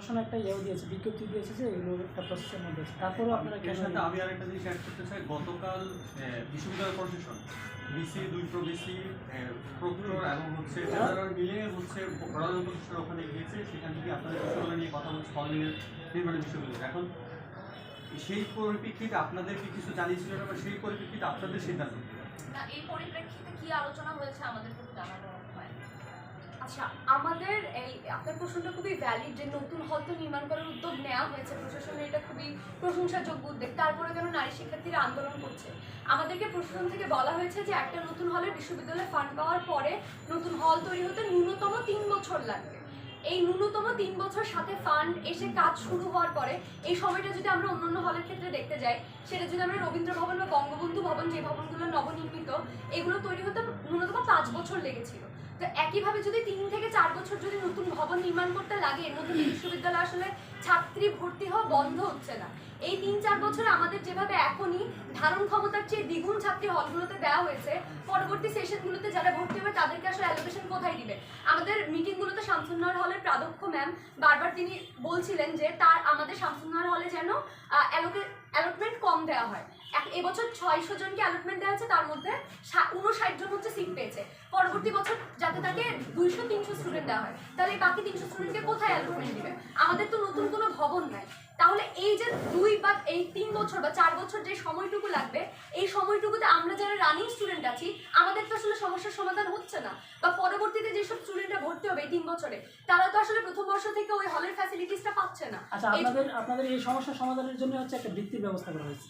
প্রশাসন একটা ইয়েও দিয়েছে বিজ্ঞপ্তি দিয়েছে যে এগুলো একটা প্রসেসের মধ্যে আছে। তারপরেও আপনারা কেন সাথে আমি আরেকটা জিনিস অ্যাড করতে চাই গতকাল বিশ্ববিদ্যালয় প্রশাসন বিসি দুই প্রবিসি প্রক্টর এবং হচ্ছে ট্রেজারার মিলে হচ্ছে প্রধান প্রতিষ্ঠান ওখানে গিয়েছে সেখান থেকে আপনাদের বিশ্ববিদ্যালয় নিয়ে কথা বলছে কলেজের নির্মাণ বিশ্ববিদ্যালয়। এখন সেই পরিপ্রেক্ষিতে আপনাদেরকে কিছু জানিয়েছিল না বা সেই পরিপ্রেক্ষিতে আপনাদের সিদ্ধান্ত? না এই পরিপ্রেক্ষিতে কি আলোচনা হয়েছে আমাদের খুব জানানো হয়? আচ্ছা আমাদের আপনার প্রশ্নটা খুবই ভ্যালিড যে নতুন হল তো নির্মাণ করার উদ্যোগ নেওয়া হয়েছে। প্রশাসনের এটা খুবই প্রশংসাযোগ্য উদ্যোগ। তারপরে কেন নারী শিক্ষার্থীরা আন্দোলন করছে। আমাদেরকে প্রশাসন থেকে বলা হয়েছে যে একটা নতুন হলের বিশ্ববিদ্যালয়ে ফান্ড পাওয়ার পরে নতুন হল তৈরি হতে ন্যূনতম তিন বছর লাগবে। এই ন্যূনতম তিন বছর সাথে ফান্ড এসে কাজ শুরু হওয়ার পরে এই সময়টা যদি আমরা অন্যান্য হলের ক্ষেত্রে দেখতে যাই, সেটা যদি আমরা রবীন্দ্র ভবন বা বঙ্গবন্ধু ভবন যে ভবনগুলো নবনির্মিত, এগুলো তৈরি হতে ন্যূনতম পাঁচ বছর লেগেছিল। তো একইভাবে যদি তিন থেকে চার বছর যদি নতুন ভবন নির্মাণ করতে লাগে এর মধ্যে বিশ্ববিদ্যালয় আসলে ছাত্রী ভর্তি হওয়া বন্ধ হচ্ছে না। এই তিন চার বছরে আমাদের যেভাবে এখনই ধারণ ক্ষমতার চেয়ে দ্বিগুণ ছাত্রী হলগুলোতে দেওয়া হয়েছে, পরবর্তী সেশনগুলোতে যারা ভর্তি হবে তাদেরকে আসলে অ্যালোকেশন কোথায় দিবে? আমাদের মিটিংগুলোতে শামসুন্নাহর হলের প্রাধ্যক্ষ ম্যাম বারবার তিনি বলছিলেন যে তার আমাদের শামসুন্নাহর হলে যেন অ্যালোকে অ্যালটমেন্ট কম দেওয়া হয়। এবছর ছয়শো জনকে অ্যালটমেন্ট দেওয়া হয়েছে তার মধ্যে উনষাট জন হচ্ছে সিট পেয়েছে। পরবর্তী বছর যাতে তাকে দুইশো তিনশো স্টুডেন্ট দেওয়া হয় তাহলে বাকি তিনশো স্টুডেন্টকে কোথায় অ্যালটমেন্ট দিবে? আমাদের তো নতুন কোনো ভবন নাই। তাহলে এই যে দুই বা এই তিন বছর বা চার বছর যে সময়টুকু লাগবে এই সময়টুকুতে আমরা যারা রানিং স্টুডেন্ট আছি আমাদের তো আসলে সমস্যার সমাধান হচ্ছে না। বা পরবর্তীতে যেসব স্টুডেন্টরা ভর্তি হবে এই তিন বছরে তারা তো আসলে প্রথম বর্ষ থেকে ওই হলের ফ্যাসিলিটিসটা পাচ্ছে না। আচ্ছা আপনাদের আপনাদের এই সমস্যার সমাধানের জন্য হচ্ছে একটা বৃত্তির ব্যবস্থা করা হয়েছে।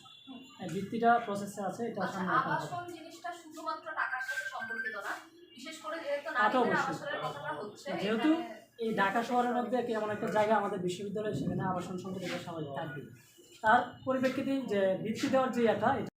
এই বৃত্তিটা প্রসেসে আছে এটা আসলে সামনে আবাসন জিনিসটা শুধুমাত্র টাকার সাথে সম্পর্কিত না বিশেষ করে যেহেতু নারীদের অবশ্যই। আবাসনের কথাটা হচ্ছে যেহেতু এই ঢাকা শহরের মধ্যে কি এমন একটা জায়গা আমাদের বিশ্ববিদ্যালয় সেখানে আবাসন সংকট সবাই থাকবে তার পরিপ্রেক্ষিতে যে ভিত্তি দেওয়ার যে এটা এটা